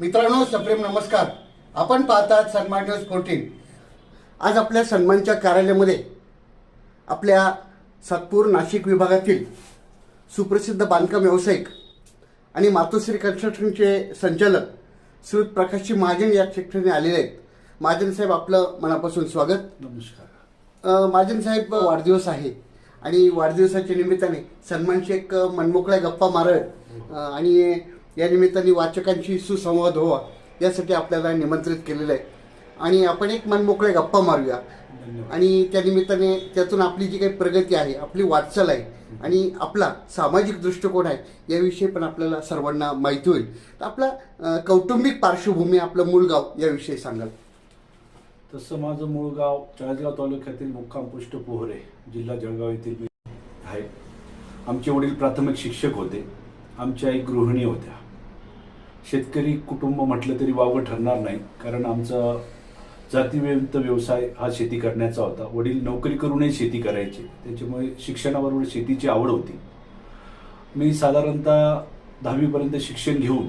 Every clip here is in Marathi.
मित्रांनो सप्रेम नमस्कार. आपण पाहतात सन्मान न्यूज फोर्टीन. आज आपल्या सन्मानच्या कार्यालयामध्ये आपल्या सातपूर नाशिक विभागातील सुप्रसिद्ध बांधकाम व्यावसायिक आणि मातोश्री कन्स्ट्रक्शनचे संचालक श्री प्रकाशजी महाजन या ठिकाणी आलेले आहेत. महाजन साहेब आपलं मनापासून स्वागत. नमस्कार. महाजन साहेब वाढदिवस आहे आणि वाढदिवसाच्या निमित्ताने सन्मानशी एक मनमोकळ्या गप्पा मारत अ, आणि या निमित्ताने वाचकांशी सुसंवाद व्हावा यासाठी आपल्याला निमंत्रित केलेलं आहे. आणि आपण एक मनमोकळ्या गप्पा मारूया. आणि त्या निमित्ताने त्यातून आपली जी काही प्रगती आहे आपली वाटचाल आहे आणि आपला सामाजिक दृष्टिकोन आहे याविषयी पण आपल्याला सर्वांना माहिती होईल. तर आपला कौटुंबिक पार्श्वभूमी आपलं मूळ गाव याविषयी सांगाल. तसं माझं मूळ गाव चाळीसगाव तालुक्यातील मुक्काम पोस्ट पोहरे जिल्हा जळगाव येथील मी आहे. आमचे वडील प्राथमिक शिक्षक होते. आमच्या आई गृहिणी होत्या. शेतकरी कुटुंब म्हटलं तरी वावगं ठरणार नाही. कारण आमचा जातीविरुद्ध व्यवसाय हा शेती करण्याचा होता. वडील नोकरी करूनही शेती करायचे. त्याच्यामुळे शिक्षणाबरोबर शेतीची आवड होती. मी साधारणतः दहावीपर्यंत शिक्षण घेऊन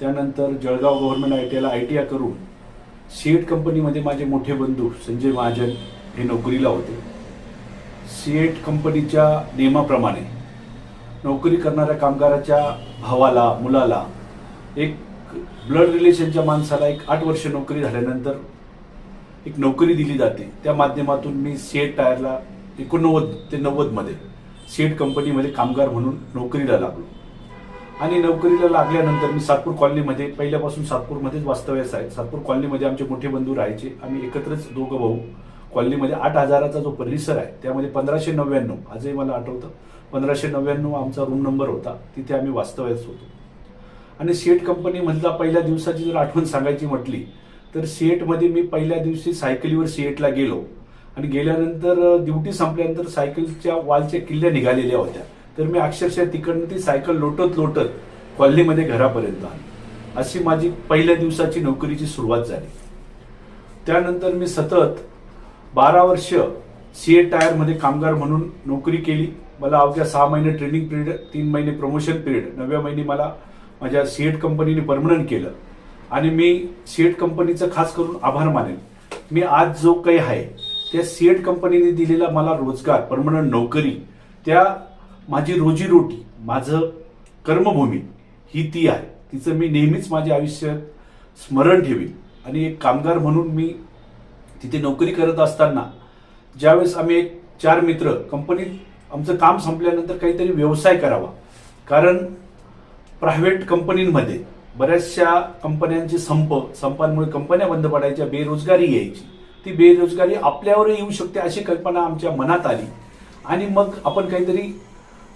त्यानंतर जळगाव गव्हर्नमेंट आय टी आयला आय टी आय करून सीएट कंपनीमध्ये माझे मोठे बंधू संजय महाजन हे नोकरीला होते. सीएट कंपनीच्या नियमाप्रमाणे नोकरी करणाऱ्या कामगाराच्या भावाला मुलाला एक ब्लड रिलेशनच्या माणसाला एक आठ वर्ष नोकरी झाल्यानंतर एक नोकरी दिली जाते. त्या माध्यमातून मी सीएट टायरला एकोणनव्वद ते नव्वदमध्ये सीएट कंपनीमध्ये कामगार म्हणून नोकरीला लागलो. आणि नोकरीला लागल्यानंतर मी सातपूर कॉलनीमध्ये पहिल्यापासून सातपूरमध्येच वास्तव्यास आहे. सातपूर कॉलनीमध्ये आमचे मोठे बंधू राहायचे. आम्ही एकत्रच दोघं भाऊ कॉलनीमध्ये आठ हजाराचा जो परिसर आहे त्यामध्ये पंधराशे नव्याण्णव आजही मला आठवतं पंधराशे नव्याण्णव आमचा रूम नंबर होता. तिथे आम्ही वास्तव्यास होतो. आणि सीएट कंपनीमधला पहिल्या दिवसाची जर आठवण सांगायची म्हटली तर सीएटमध्ये मी पहिल्या दिवशी सायकलीवर सीएटला गेलो. आणि गेल्यानंतर ड्युटी संपल्यानंतर सायकलच्या वालच्या किल्ल्या निघालेल्या होत्या. तर मी अक्षरशः तिकडनं ती सायकल लोटत लोटत कॉलनीमध्ये घरापर्यंत आलो. अशी माझी पहिल्या दिवसाची नोकरीची सुरुवात झाली. त्यानंतर मी सतत बारा वर्ष सीए टायरमध्ये कामगार म्हणून नोकरी केली. मला अवघ्या सहा महिने ट्रेनिंग पिरियड तीन महिने प्रमोशन पिरियड नव्या महिने मला माझ्या सीएट कंपनीने परमनंट केलं. आणि मी सीएट कंपनीचं खास करून आभार मानेन. मी आज जो काही आहे त्या सीएट कंपनीने दिलेला मला रोजगार परमनंट नोकरी त्या माझी रोजीरोटी माझं कर्मभूमी ही ती आहे. तिचं मी नेहमीच माझ्या आयुष्यात स्मरण ठेवीन. आणि एक कामगार म्हणून मी तिथे नोकरी करत असताना ज्यावेळेस आम्ही एक चार मित्र कंपनीत आमचं काम संपल्यानंतर काहीतरी व्यवसाय करावा. कारण प्रायव्हेट कंपनींमध्ये बऱ्याचशा कंपन्यांचे संप संपांमुळे कंपन्या बंद पडायच्या बेरोजगारी यायची. ती बेरोजगारी आपल्यावर येऊ शकते अशी कल्पना आमच्या मनात आली. आणि मग आपण काहीतरी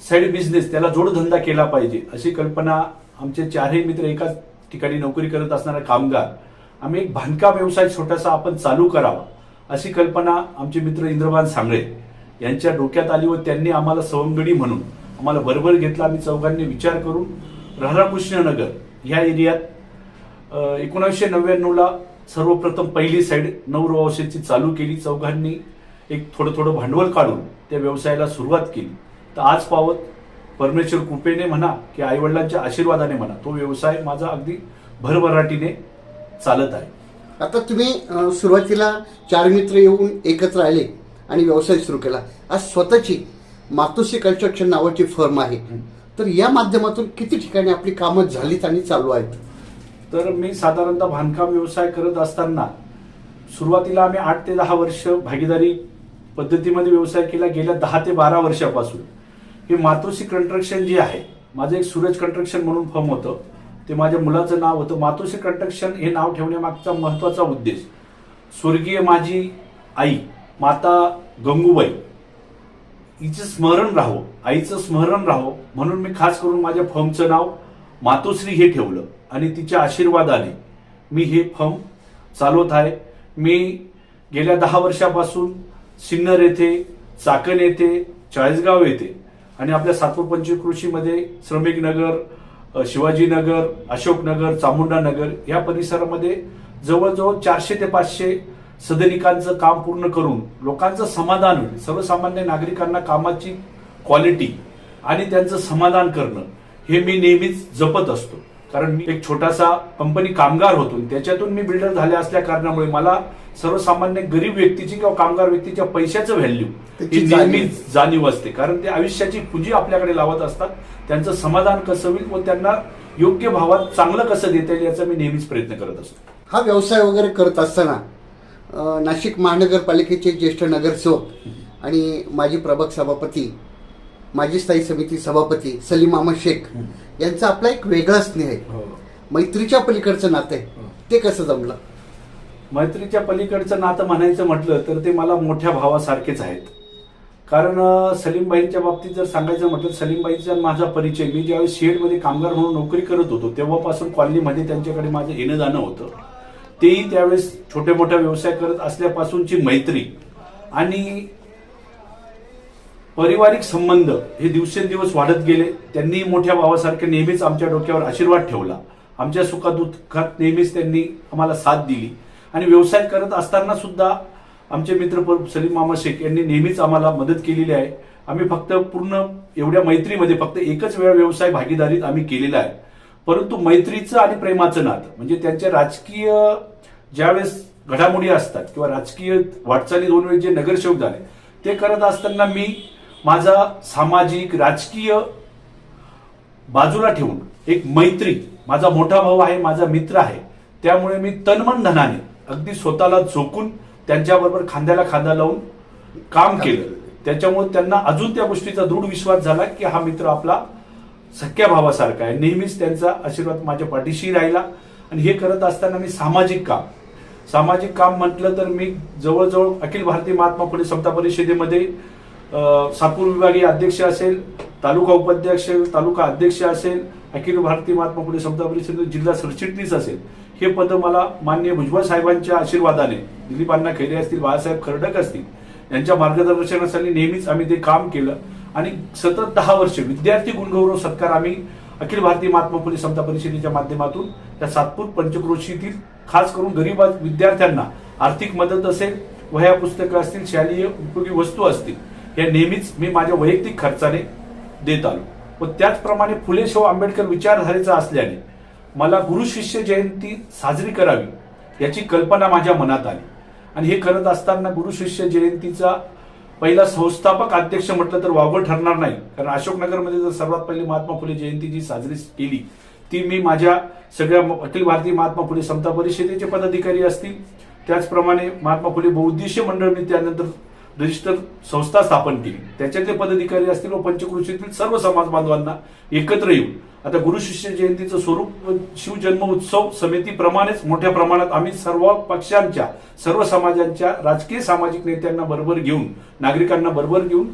साईड बिझनेस त्याला जोडधंदा केला पाहिजे अशी कल्पना आमचे चारही मित्र एकाच ठिकाणी नोकरी करत असणारे कामगार आम्ही एक बांधकाम व्यवसाय छोटासा आपण चालू करावा अशी कल्पना आमचे मित्र इंद्रबान सांगळे यांच्या डोक्यात आली व त्यांनी आम्हाला सवंगडी म्हणून आम्हाला बरोबर घेतला. आम्ही चौघांनी विचार करून राधाकृष्ण नगर ह्या एरियात एकोणीसशे नव्याण्णवला सर्वप्रथम पहिली साईड नवरवावशेची चालू केली. चौघांनी एक थोडं थोडं भांडवल काढून त्या व्यवसायाला सुरुवात केली. तर आज पावत परमेश्वर कृपेने म्हणा की आईवडिलांच्या आशीर्वादाने म्हणा तो व्यवसाय माझा अगदी भरभराटीने चालत आहे. आता तुम्ही सुरुवातीला चार मित्र येऊन एकत्र आले आणि व्यवसाय सुरू केला. आज स्वतःची मातोश्री कन्स्ट्रक्शन नावाची फर्म आहे. तर या माध्यमातून किती ठिकाणी आपली कामं झालीत आणि चालू आहेत? तर मी साधारणतः बांधकाम व्यवसाय करत असताना सुरुवातीला आम्ही आठ ते दहा वर्ष भागीदारी पद्धतीमध्ये व्यवसाय केला गेल्या दहा ते बारा वर्षापासून. हे मातोश्री कंस्ट्रक्शन जे आहे माझं एक सूरज कंस्ट्रक्शन म्हणून फर्म होतं. ते माझ्या मुलाचं नाव होतं. मातोश्री कंस्ट्रक्शन हे नाव ठेवण्यामागचा महत्त्वाचा उद्देश. स्वर्गीय माझी आई माता गंगूबाई हिचं स्मरण राहावं आईचं स्मरण राहावं. म्हणून मी खास करून माझ्या फर्मचं नाव मातोश्री हे ठेवलं आणि तिच्या आशीर्वादाने मी हे फर्म चालवत आहे. मी गेल्या दहा वर्षापासून सिन्नर येथे चाकण येथे चाळीसगाव येथे आणि आपल्या सातपूर पंचकृषीमध्ये श्रमिक नगर शिवाजीनगर अशोकनगर चामुंडा नगर या परिसरामध्ये जवळजवळ चारशे ते पाचशे सदनिकांचं काम पूर्ण करून लोकांचं समाधान होईल. सर्वसामान्य नागरिकांना कामाची क्वालिटी आणि त्यांचं समाधान करणं हे मी नेहमीच जपत असतो. कारण मी एक छोटासा कंपनी कामगार होतो त्याच्यातून मी बिल्डर झाले असल्या कारणामुळे मला सर्वसामान्य गरीब व्यक्तीची किंवा कामगार व्यक्तीच्या पैशाचं व्हॅल्यू ही. नेहमीच जाणीव असते. कारण ते आयुष्याची पुंजी आपल्याकडे लावत असतात. त्यांचं समाधान कसं होईल व त्यांना योग्य भावात चांगलं कसं देता येईल याचा मी नेहमीच प्रयत्न करत असतो. हा व्यवसाय वगैरे करत असताना नाशिक महानगरपालिकेचे ज्येष्ठ नगरसेवक आणि माजी प्रभाग सभापती माजी स्थायी समिती सभापती सलीम अहमद शेख यांचा आपला एक वेगळा स्नेह आहे. मैत्रीच्या पलीकडचं नातं आहे. ते कसं जमलं? मैत्रीच्या पलीकडचं नातं म्हणायचं म्हटलं तर ते मला मोठ्या भावासारखेच आहेत. कारण सलीमबाईंच्या बाबतीत जर सांगायचं म्हटलं सलीमबाईंचा माझा परिचय मी ज्यावेळेस शेडमध्ये कामगार म्हणून नोकरी करत होतो तेव्हापासून कॉलनीमध्ये त्यांच्याकडे माझं येणं जाणं होतं. तेही त्यावेळेस छोटे मोठा व्यवसाय करत असल्यापासूनची मैत्री आणि पारिवारिक संबंध हे दिवसेंदिवस वाढत गेले. त्यांनी मोठ्या भावासारखे नेहमीच आमच्या डोक्यावर आशीर्वाद ठेवला. आमच्या सुखादुःखात नेहमीच त्यांनी आम्हाला साथ दिली. आणि व्यवसाय करत असताना सुद्धा आमचे मित्र सलीम मामा शेख यांनी नेहमीच आम्हाला मदत केलेली आहे. आम्ही फक्त पूर्ण एवढ्या मैत्रीमध्ये फक्त एकच वेळा व्यवसाय भागीदारीत आम्ही केलेला आहे. परंतु मैत्रीचं आणि प्रेमाचं नातं म्हणजे त्यांच्या राजकीय ज्यावेळेस घडामोडी असतात किंवा राजकीय वाटचाली दोन वेळेस जे नगरसेवक झाले ते करत असताना मी माझा सामाजिक राजकीय बाजूला ठेवून एक मैत्री माझा मोठा भाऊ आहे माझा मित्र आहे त्यामुळे मी तनमन धनाने अगदी स्वतःला झोकून त्यांच्याबरोबर खांद्याला खांदा लावून काम केलं. त्याच्यामुळे त्यांना अजून त्या गोष्टीचा दृढ विश्वास झाला की हा मित्र आपला सख्या भावासारखा आहे. नेहमीच त्यांचा आशीर्वाद माझ्या पाठीशी राहिला आणि हे करत असताना मी सामाजिक काम सामाजिक काम म्हटलं तर मी जवळजवळ अखिल भारतीय महात्मा फुले समता परिषदेमध्ये सातपूर विभागीय अध्यक्ष असेल तालुका उपाध्यक्ष तालुका अध्यक्ष असेल अखिल भारतीय महात्मा फुले समता परिषद जिल्हा सरचिटणीस असेल. हे पद मला मान्य भुजबळ साहेबांच्या आशीर्वादाने दिलीप अण्णा खैरे असतील बाळासाहेब खर्डक असतील यांच्या मार्गदर्शनासाठी नेहमीच आम्ही ते काम केलं. आणि सतत दहा वर्ष विद्यार्थी गुणगौरव सत्कार आम्ही अखिल भारतीय महात्मा फुले समता परिषदेच्या माध्यमातून त्या सातपूर पंचक्रोशीतील खास करून गरीब विद्यार्थ्यांना आर्थिक मदत असेल वह्या पुस्तकं असतील शालेय उपयोगी वस्तू असतील या नेहमीच मी माझ्या वैयक्तिक खर्चाने देत आलो. व त्याचप्रमाणे फुले शाहू आंबेडकर विचारधारेचा असल्याने मला गुरु शिष्य जयंती साजरी करावी याची कल्पना माझ्या मनात आली. आणि हे करत असताना गुरु शिष्य जयंतीचा पहिला संस्थापक अध्यक्ष म्हटलं तर वावगं ठरणार नाही. कारण अशोकनगरमध्ये जर सर्वात पहिली महात्मा फुले जयंती जी साजरी केली ती मी माझ्या सगळ्या अखिल भारतीय महात्मा फुले समता परिषदेचे पदाधिकारी असतील. त्याचप्रमाणे महात्मा फुले बहुउद्देशीय मंडळ मी त्यानंतर रजिस्टर संस्था स्थापन केली. त्याच्यातले पदाधिकारी असतील व पंचकृषीतील सर्व समाज बांधवांना एकत्र येऊन. आता गुरु शिष्य जयंतीचं स्वरूप शिवजन्म उत्सव समितीप्रमाणेच मोठ्या प्रमाणात आम्ही सर्व पक्षांच्या सर्व समाजांच्या राजकीय सामाजिक नेत्यांना बरोबर घेऊन नागरिकांना बरोबर घेऊन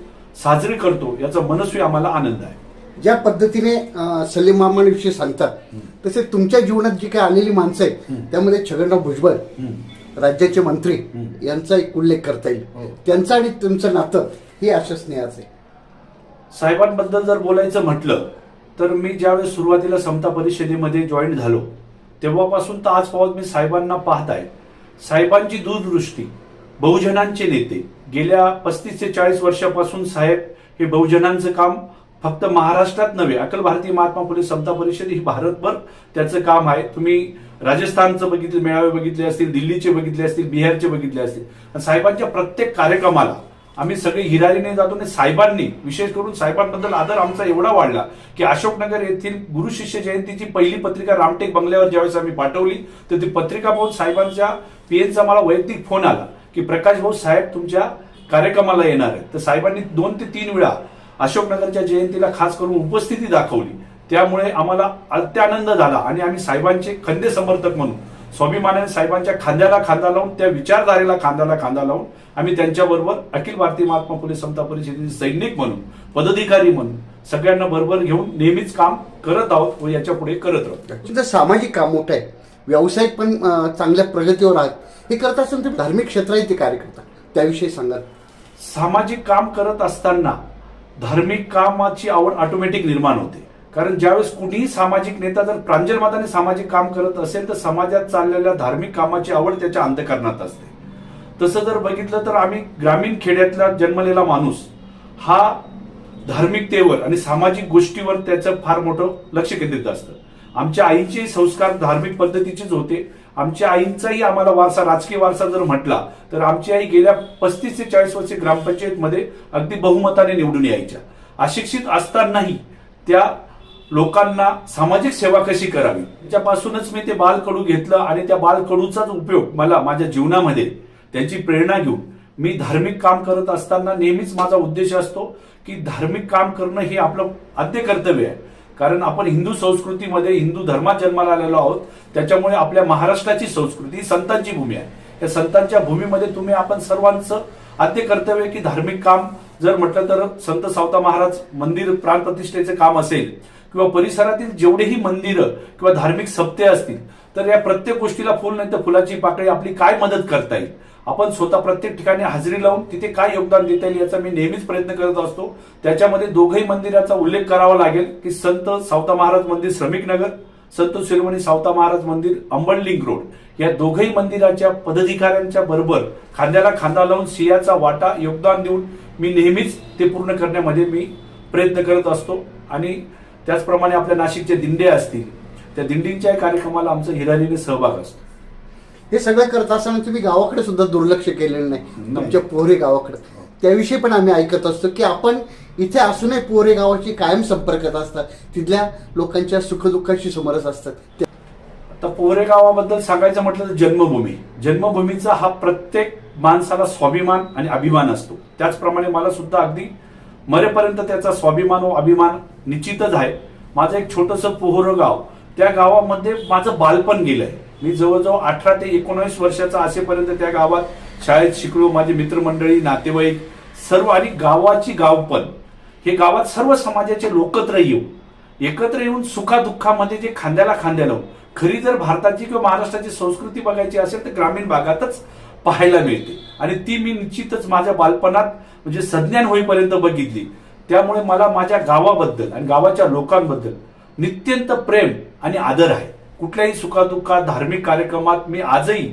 साजरी करतो. याचा मनस्वी आम्हाला आनंद आहे. ज्या पद्धतीने सलीम मामांविषयी सांगतात. तसे तुमच्या जीवनात जी काही आलेली माणसं आहेत त्यामध्ये छगनराव भुजबळ राज्याचे मंत्री यांचा एक उल्लेख करता हो. येईल त्यांचं आणि तुमचं नातं हे अशा स्नेहाचं आहे. साहेबांबद्दल जर बोलायचं म्हटलं तर मी ज्यावेळेस सुरुवातीला समता परिषदेमध्ये जॉईन झालो तेव्हापासून तर आज पावत मी साहेबांना पाहत आहे. साहेबांची दूरदृष्टी बहुजनांचे नेते गेल्या पस्तीस ते चाळीस वर्षापासून साहेब हे बहुजनांचं काम फक्त महाराष्ट्रात नव्हे अखिल भारतीय महात्मा फुले समता परिषद ही भारतभर त्याचं काम आहे. तुम्ही राजस्थानचं बघितले मेळावे बघितले असतील दिल्लीचे बघितले असतील बिहारचे बघितले असतील. साहेबांच्या प्रत्येक कार्यक्रमाला आम्ही सगळे हिरारीने जातो आणि साहेबांनी विशेष करून साहेबांबद्दल आदर आमचा एवढा वाढला की अशोकनगर येथील गुरु शिष्य जयंतीची पहिली पत्रिका रामटेक बंगल्यावर ज्यावेळेस आम्ही पाठवली तर ती पत्रिका पाहून साहेबांच्या पीएनचा मला वैयक्तिक फोन आला की प्रकाश भाऊ साहेब तुमच्या कार्यक्रमाला येणार आहेत. तर साहेबांनी दोन ते तीन वेळा अशोकनगरच्या जयंतीला खास करून उपस्थिती दाखवली. त्यामुळे आम्हाला अत्यानंद झाला आणि आम्ही साहेबांचे खंदे समर्थक म्हणून स्वाभिमानाने साहेबांच्या खांद्याला खांदा लावून त्या विचारधारेला खांद्याला खांदा लावून आम्ही त्यांच्याबरोबर अखिल भारतीय महात्मा फुले समता परिषदेचे सैनिक म्हणून पदाधिकारी म्हणून सगळ्यांना बरोबर घेऊन नेहमीच काम करत आहोत व याच्यापुढे करत राहतो तुमचं सामाजिक काम मोठं आहे. व्यावसायिक पण चांगल्या प्रगतीवर आहात. हे करत असताना तुम्ही धार्मिक क्षेत्रात ते कार्य करता. त्याविषयी सांगा. सामाजिक काम करत असताना धार्मिक कामाची आवड ऑटोमॅटिक निर्माण होते. कारण ज्यावेळेस कुणीही सामाजिक नेता जर प्रांजलमाताने सामाजिक काम करत असेल तर समाजात चाललेल्या धार्मिक कामाची आवड त्याच्या अंतकरणात असते. तसं जर बघितलं तर आम्ही ग्रामीण खेड्यातला जन्मलेला माणूस हा धार्मिकतेवर आणि सामाजिक गोष्टीवर त्याचं फार मोठं लक्ष केंद्रित असतं. आमच्या आईचे संस्कार धार्मिक पद्धतीचेच होते. आमच्या आईंचाही आम्हाला वारसा राजकीय वारसा जर म्हटला तर आमची आई गेल्या पस्तीस ते चाळीस वर्षे ग्रामपंचायतमध्ये अगदी बहुमताने निवडून यायच्या. अशिक्षित असतानाही त्या लोकांना सामाजिक सेवा कशी करावी? त्याच्यापासूनच मी ते बालकडू घेतलं आणि त्या बालकडूचाच उपयोग मला माझ्या जीवनामध्ये त्यांची प्रेरणा घेऊन मी धार्मिक काम करत असताना नेहमीच माझा उद्देश असतो की धार्मिक काम करणं हे आपलं आद्य कर्तव्य आहे. कारण आपण हिंदू संस्कृतीमध्ये हिंदू धर्मात जन्माला आलेलो आहोत त्याच्यामुळे आपल्या महाराष्ट्राची संस्कृती ही संतांची भूमी आहे. या संतांच्या भूमीमध्ये तुम्ही आपण सर्वांचं आद्य कर्तव्य की धार्मिक काम जर म्हटलं तर संत सावता महाराज मंदिर प्राण प्रतिष्ठेचे काम असेल किंवा परिसरातील जेवढेही मंदिरं किंवा धार्मिक सप्ते असतील तर या प्रत्येक गोष्टीला फुल नाही तर फुलाची पाकळी आपली काय मदत करता येईल? आपण स्वतः प्रत्येक ठिकाणी हजेरी लावून तिथे काय योगदान देता येईल याचा मी नेहमीच प्रयत्न करत असतो. त्याच्यामध्ये दोघही मंदिराचा उल्लेख करावा लागेल की संत सावता महाराज मंदिर श्रमिक नगर संत शिरोमणी सावता महाराज मंदिर अंबडलिंग रोड या दोघही मंदिराच्या पदाधिकाऱ्यांच्या बरोबर खांद्याला खांदा लावून सियाचा वाटा योगदान देऊन मी नेहमीच ते पूर्ण करण्यामध्ये मी प्रयत्न करत असतो. आणि त्याचप्रमाणे आपल्या नाशिकचे दिंडे असतील त्या दिंडींच्या कार्यक्रमाला आमचा हिरारीने सहभाग असतो. हे सगळं करत असताना तुम्ही गावाकडे सुद्धा दुर्लक्ष केलेलं नाही. तुमच्या पोहरे गावाकडे. त्याविषयी पण आम्ही ऐकत असतो की आपण इथे असूनही पोहरे गावाची कायम संपर्कात असतात. तिथल्या लोकांच्या सुखदुःखाशी समरस असतात. आता पोहरे गावाबद्दल सांगायचं म्हटलं तर जन्मभूमी. जन्मभूमीचा हा प्रत्येक माणसाला स्वाभिमान आणि अभिमान असतो. त्याचप्रमाणे मला सुद्धा अगदी मरेपर्यंत त्याचा स्वाभिमान व अभिमान निश्चितच आहे. माझं एक छोटंसं पोहरं गाव. त्या गावामध्ये माझं बालपण गेलंय. मी जवळजवळ अठरा ते एकोणावीस वर्षाचा असेपर्यंत त्या गावात शाळेत शिकलो. माझे मित्रमंडळी नातेवाईक सर्व आणि गावाची गावपण हे गावात सर्व समाजाचे लोकत्र येऊ एकत्र येऊन सुखादुःखामध्ये जे खांद्याला खांद्या लावून खरी जर भारताची किंवा महाराष्ट्राची संस्कृती बघायची असेल तर ग्रामीण भागातच पाहायला मिळते. आणि ती मी निश्चितच माझ्या बालपणात म्हणजे संज्ञान होईपर्यंत बघितली. त्यामुळे मला माझ्या गावाबद्दल आणि गावाच्या लोकांबद्दल नित्यंत प्रेम आणि आदर आहे. कुठल्याही सुखादुःखात धार्मिक कार्यक्रमात मी आजही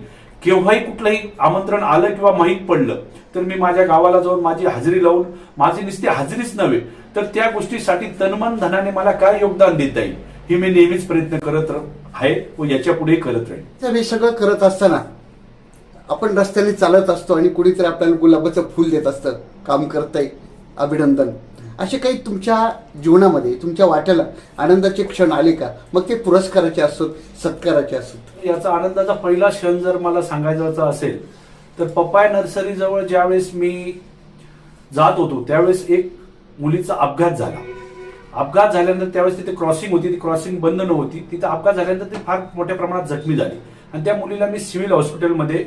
केव्हाही कुठलंही आमंत्रण आलं किंवा माहीत पडलं तर मी माझ्या गावाला जाऊन माझी हजेरी लावून माझी नुसती हजेरीच नव्हे तर त्या गोष्टीसाठी तनमन धनाने मला काय योगदान देता येईल हे मी नेहमीच प्रयत्न करत आहे व याच्यापुढे करत राहील हे सगळं करत असताना आपण रस्त्याने चालत असतो आणि कुणीतरी आपल्याला गुलाबाचं फुल देत असतं काम करताय अभिनंदन. असे काही तुमच्या जीवनामध्ये तुमच्या वाट्याला आनंदाचे क्षण आले का? मग ते पुरस्काराचे असोत सत्काराचे असोत. याचा आनंदाचा पहिला क्षण जर मला सांगायचा असेल तर पप्पाय नर्सरी जवळ ज्यावेळेस मी जात होतो त्यावेळेस एक मुलीचा अपघात झाला. अपघात झाल्यानंतर त्यावेळेस तिथे क्रॉसिंग होती ती क्रॉसिंग बंद नव्हती. तिथं अपघात झाल्यानंतर ती फार मोठ्या प्रमाणात जखमी झाली. आणि त्या मुलीला मी सिव्हिल हॉस्पिटलमध्ये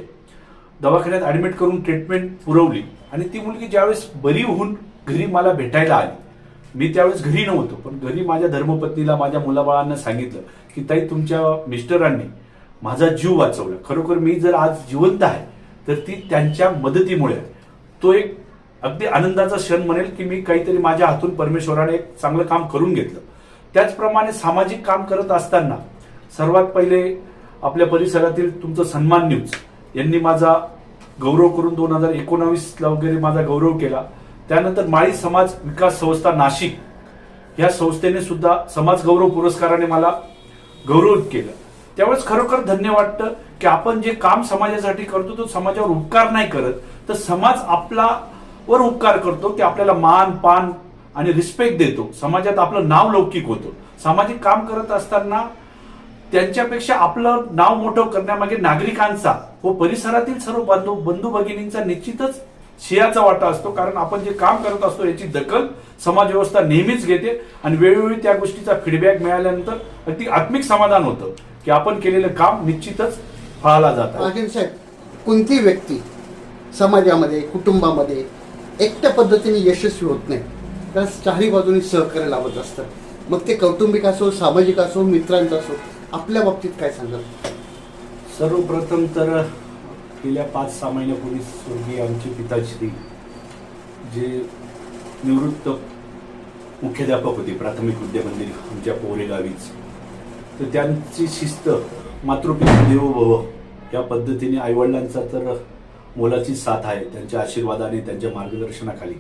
दवाखान्यात ऍडमिट करून ट्रीटमेंट पुरवली. आणि ती मुलगी ज्यावेळेस बरी होऊन घरी मला भेटायला आली. मी त्यावेळेस घरी नव्हतो पण घरी माझ्या धर्मपत्नीला माझ्या मुलाबाळांना सांगितलं की ताई तुमच्या मिस्टरांनी माझा जीव वाचवला. खरोखर मी जर आज जिवंत आहे तर ती त्यांच्या मदतीमुळे तो एक अगदी आनंदाचा क्षण म्हणेल की मी काहीतरी माझ्या हातून परमेश्वराने एक चांगलं काम करून घेतलं. त्याचप्रमाणे सामाजिक काम करत असताना सर्वात पहिले आपल्या परिसरातील तुमचं सन्मान न्यूज. यांनी माझा गौरव करून दोन हजार एकोणावीसला वगैरे माझा गौरव केला. त्यानंतर माळी समाज विकास संस्था नाशिक. ह्या संस्थेने सुद्धा समाज गौरव पुरस्काराने मला गौरवित केलं. त्यावेळेस खरोखर धन्य वाटतं की आपण जे काम समाजासाठी करतो तो समाजावर उपकार नाही करत. तर समाज आपला वर उपकार करतो की आपल्याला मान पान आणि रिस्पेक्ट देतो. समाजात आपलं नाव लौकिक होतं. सामाजिक काम करत असताना त्यांच्यापेक्षा आपलं नाव मोठं करण्यामागे नागरिकांचा व परिसरातील सर्व बंधू बंधू भगिनींचा निश्चितच शियाचा वाटा असतो. कारण आपण जे काम करत असतो याची दखल समाज व्यवस्था नेहमीच घेते आणि वेळोवेळी त्या गोष्टीचा फीडबॅक मिळाल्यानंतर अगदी आत्मिक समाधान होतं की आपण केलेलं काम निश्चितच फळाला जात साहेब कोणती व्यक्ती समाजामध्ये कुटुंबामध्ये एकट्या पद्धतीने यशस्वी होत नाही? तर चारही बाजूनी सहकार्य लावत असतं. मग ते कौटुंबिक असो सामाजिक असो मित्रांचं असो आपल्या बाबतीत काय सांगाल? सर्वप्रथम तर गेल्या पाच सहा महिन्यापूर्वी स्वर्गीय आमचे पिताश्री जे निवृत्त मुख्याध्यापक होते प्राथमिक विद्यामंदिर आमच्या पोरेगावीच तर त्यांची शिस्त मातृपिता देवो भव या पद्धतीने आईवडिलांचा तर मोलाची साथ आहे त्यांच्या आशीर्वादाने त्यांच्या मार्गदर्शनाखाली.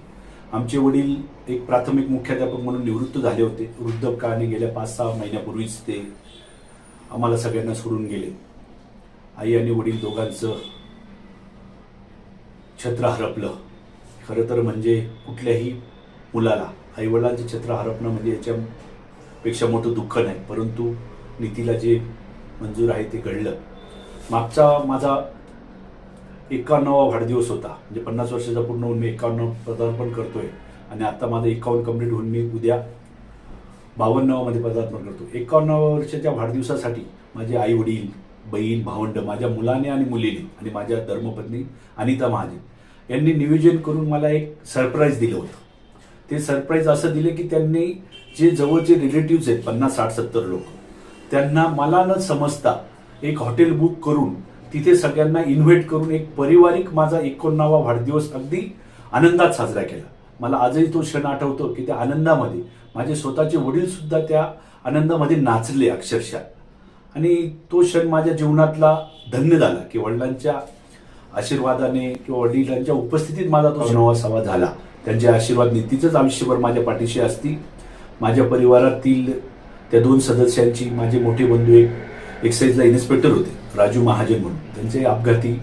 आमचे वडील एक प्राथमिक मुख्याध्यापक म्हणून निवृत्त झाले होते. वृद्धकाळाने गेल्या पाच सहा महिन्यापूर्वीच ते आम्हाला सगळ्यांना सोडून गेले. आई आणि वडील दोघांचं छत्र हरपलं. खरं तर म्हणजे कुठल्याही मुलाला आईवडिलांचे छत्र हरपणं म्हणजे याच्यापेक्षा मोठं दुःख नाही. परंतु नीतीला जे मंजूर आहे ते घडलं. मागचा माझा एकावन्नावा वाढदिवस होता. म्हणजे पन्नास वर्षाचा पूर्ण होऊन मी एकावन्न पदार्पण करतोय. आणि आता माझं एकावन्न कंप्लीट होऊन मी उद्या बावन्नावामध्ये पदार्पण करतो एकावन्नाव्या वर्षाच्या वाढदिवसासाठी माझे आई वडील बहीण भावंड माझ्या मुलाने आणि मुलीने आणि माझ्या धर्मपत्नी अनिता महाजन यांनी नियोजन करून मला एक सरप्राईज दिलं होतं. ते सरप्राईज असं दिले की त्यांनी जे जवळचे रिलेटिव्ह आहेत पन्नास साठ सत्तर लोक त्यांना मला न समजता एक हॉटेल बुक करून तिथे सगळ्यांना इन्व्हाइट करून एक पारिवारिक माझा एकोणनावा वाढदिवस अगदी आनंदात साजरा केला. मला आजही तो क्षण आठवतो की त्या आनंदामध्ये माझे स्वतःचे वडील सुद्धा त्या आनंदामध्ये नाचले अक्षरशः. आणि तो क्षण माझ्या जीवनातला धन्य झाला की वडिलांच्या आशीर्वादाने किंवा वडिलांच्या उपस्थितीत माझा तो नवासावा झाला. त्यांचे आशीर्वाद नीतीचंच आयुष्यभर माझ्या पाठीशी असतील. माझ्या परिवारातील त्या दोन सदस्यांची माझे मोठे बंधू एक एक्साईजला इन्स्पेक्टर होते राजू महाजन म्हणून. त्यांचे अपघाती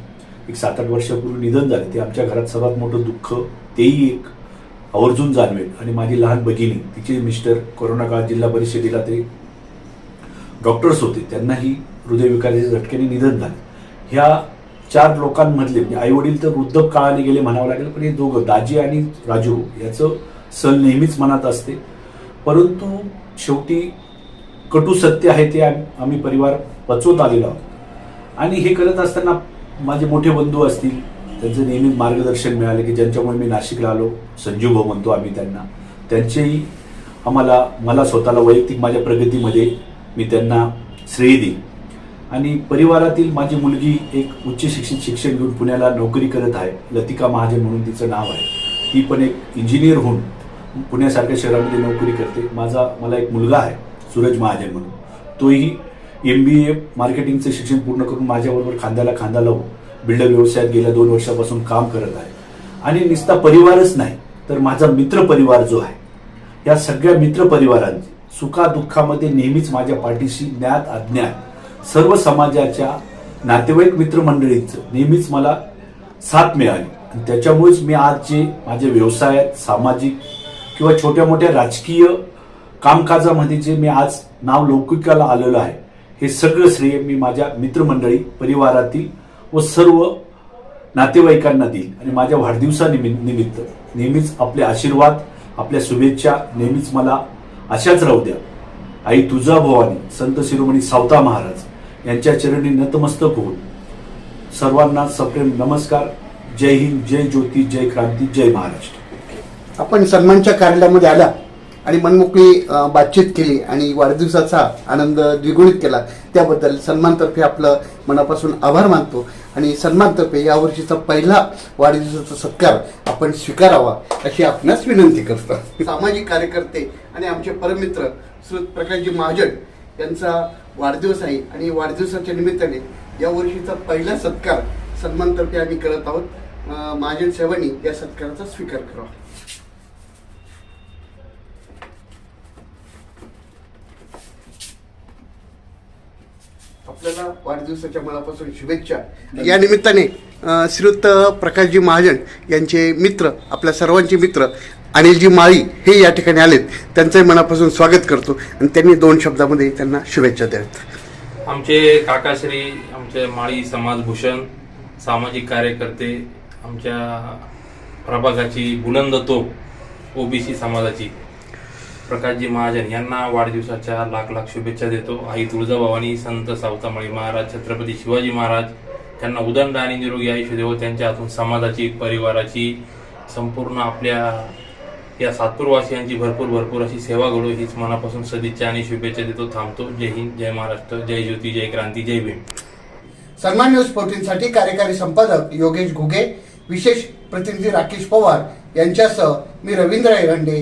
एक सात आठ वर्षापूर्वी निधन झाले. ते आमच्या घरात सर्वात मोठं दुःख तेही एक आवर्जून जाणवेल. आणि माझी लहान भगिनी तिचे मिस्टर कोरोना काळात जिल्हा परिषदेला ते डॉक्टर्स होते त्यांनाही हृदयविकाराच्या झटक्याने निधन झाले. ह्या चार लोकांमधले म्हणजे आई वडील तर वृद्ध काळाने गेले म्हणावं लागेल पण हे दोघं दाजी आणि राजू याचं सण नेहमीच मनात असते. परंतु शेवटी कटू सत्य आहे ते आम्ही परिवार पचवत आलेलो आहोत. आणि हे करत असताना माझे मोठे बंधू असतील त्यांचं नेहमी मार्गदर्शन मिळालं की ज्यांच्यामुळे मी नाशिकला आलो संजीव भाऊ म्हणतो आम्ही त्यांना त्यांचेही आम्हाला मला स्वतःला वैयक्तिक माझ्या प्रगतीमध्ये मी त्यांना श्रेय देईन. आणि परिवारातील माझी मुलगी एक उच्च शिक्षित शिक्षण घेऊन पुण्याला नोकरी करत आहे लतिका महाजन म्हणून तिचं नाव आहे. ती पण एक इंजिनियर होऊन पुण्यासारख्या शहरामध्ये नोकरी करते. माझा मला एक मुलगा आहे सूरज महाजन म्हणून. तोही एम बी ए मार्केटिंगचं शिक्षण पूर्ण करून माझ्याबरोबर खांद्याला खांदा लावून बिल्डर व्यवसायात गेल्या दोन वर्षापासून काम करत आहे. आणि नुसता परिवारच नाही तर माझा मित्र परिवार जो आहे या सगळ्या मित्र परिवारांची सुखादुःखामध्ये नेहमीच माझ्या पाठीशी ज्ञात अज्ञात. सर्व समाजाच्या नातेवाईक मित्रमंडळींचं नेहमीच मला साथ मिळाली. आणि त्याच्यामुळेच मी आज जे माझ्या व्यवसायात सामाजिक किंवा छोट्या मोठ्या राजकीय कामकाजामध्ये जे मी आज नाव लौकिकाला आलेलं आहे हे सगळं श्रेय मी माझ्या मित्रमंडळी परिवारातील व सर्व नातेवाईकांना देईल आणि माझ्या वाढदिवसानिमित्त निमित्त नेहमीच आपले आशीर्वाद आपल्या शुभेच्छा नेहमीच मला अशाच राहू द्या. आई तुझा भवानी संत शिरोमणी सावता महाराज यांच्या चरणी नतमस्तक होऊन सर्वांना सप्रेम नमस्कार. जय हिंद जय ज्योती जय क्रांती जय महाराष्ट्र. आपण सन्मानच्या कार्यालयामध्ये आला आणि मनमोकळी बातचीत केली आणि वाढदिवसाचा आनंद द्विगुणित केला. त्याबद्दल सन्मानतर्फे आपलं मनापासून आभार मानतो. आणि सन्मानतर्फे यावर्षीचा पहिला वाढदिवसाचा सत्कार आपण स्वीकारावा अशी आपणास विनंती करतो. सामाजिक कार्यकर्ते आणि आमचे परमित्र श्री प्रकाशजी महाजन यांचा वाढदिवस आहे आणि वाढदिवसाच्या निमित्ताने यावर्षीचा पहिला सत्कार सन्मानतर्फे आम्ही करत आहोत. महाजन सेवानी या सत्काराचा स्वीकार करावा. आपल्याला वाढदिवसाच्या मनापासून शुभेच्छा. या निमित्ताने श्रीयुत प्रकाशजी महाजन यांचे मित्र आपल्या सर्वांचे मित्र अनिलजी माळी हे या ठिकाणी आलेत. त्यांचंही मनापासून स्वागत करतो आणि त्यांनी दोन शब्दामध्ये त्यांना शुभेच्छा द्याव्यात. आमचे काकाश्री आमचे माळी समाजभूषण सामाजिक कार्यकर्ते आमच्या प्रभागाची बुलंद तोप ओबीसी समाजाची. प्रकाशजी महाजन यांना वाढदिवसाच्या लाख लाख शुभेच्छा देतो. आई तुळजाभवानी संत सावतामाळी महाराज छत्रपती शिवाजी महाराज त्यांना उदंड आणि निरोगी आयुष्य देव त्यांच्या हातून समाजाची परिवाराची संपूर्ण आपल्या या सातपूरवासियांची भरपूर भरपूर अशी सेवा घडो हीच मनापासून सदिच्छा आणि शुभेच्छा देतो थांबतो. जय हिंद जय महाराष्ट्र जय ज्योती जय क्रांती जय भीम. सन्मान न्यूज फोर्टीनसाठी कार्यकारी संपादक योगेश घुगे विशेष प्रतिनिधी राकेश पवार यांच्यासह मी रवींद्र एरंडे